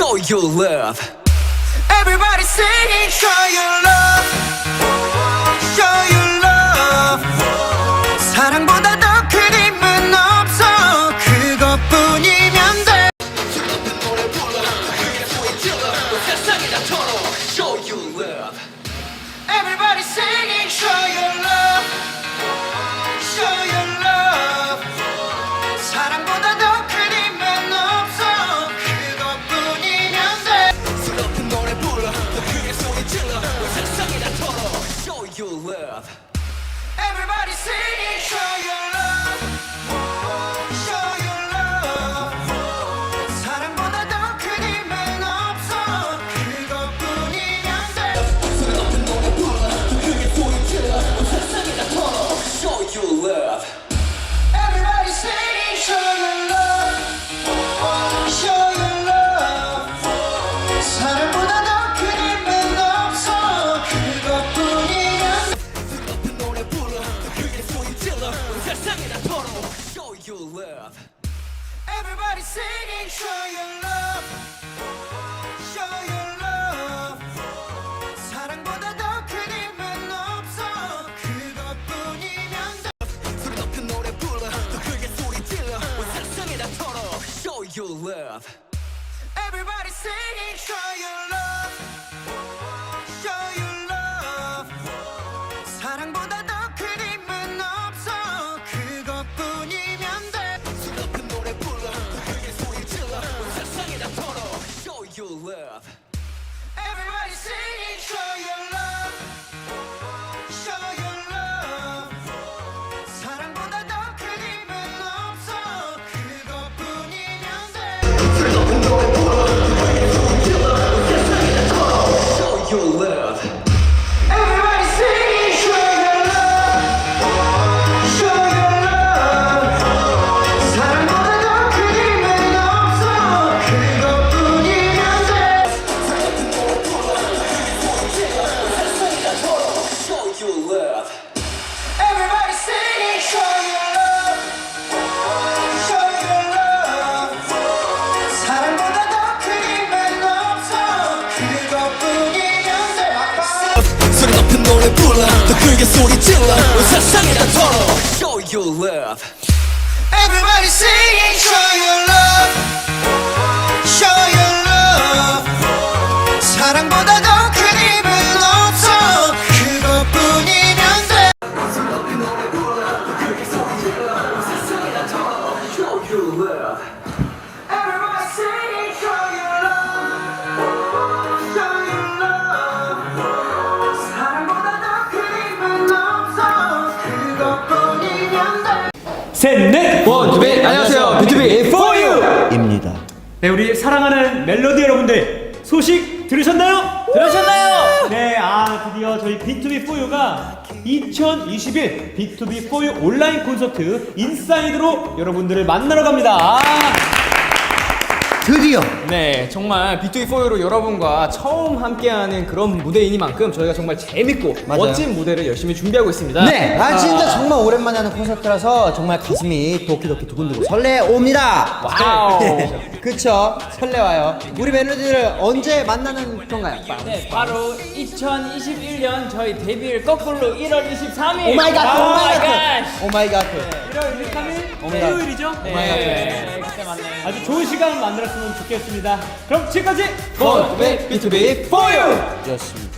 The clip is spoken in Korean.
Show your love. Everybody singing Show your love. Love. Everybody singing Show your 노래 불러 더 크게 소리 질러 온 세상에 다 털어 Show your love Everybody singing Show your love Show your love 사랑보다 더 큰 힘은 없어 그것뿐이면 돼 Show your love 셋넷 원투비 안녕하세요 비투비 포유 입니다. 네 우리 사랑하는 멜로디 여러분들 소식 들으셨나요? 들으셨나요? 네, 아 드디어 저희 B2B4U가 2021 B2B4U 온라인 콘서트 인사이드로 여러분들을 만나러 갑니다. 아, 드디어 네 정말 비투비4유로 여러분과 처음 함께하는 그런 무대이니만큼 저희가 정말 재밌고 맞아요. 멋진 무대를 열심히 준비하고 있습니다 네, 아 진짜 정말 오랜만에 하는 콘서트라서 정말 가슴이 도끼도끼 두근두근 설레옵니다. 와우 그쵸? 설레와요. 우리 멜로디를 언제 만나는 건가요? 네, 바로 2021년 저희 데뷔일 거꾸로 1월 23일. 오 마이 갓, 오 마이 갓, 갓. 오 마이 갓. 1월 23일 오메가. 토요일이죠? 네, 그때 만나요. 아주 좋은 시간 만들었 으면 좋겠습니다. 그럼 지금까지 원투비 비투비 포유 였습니다.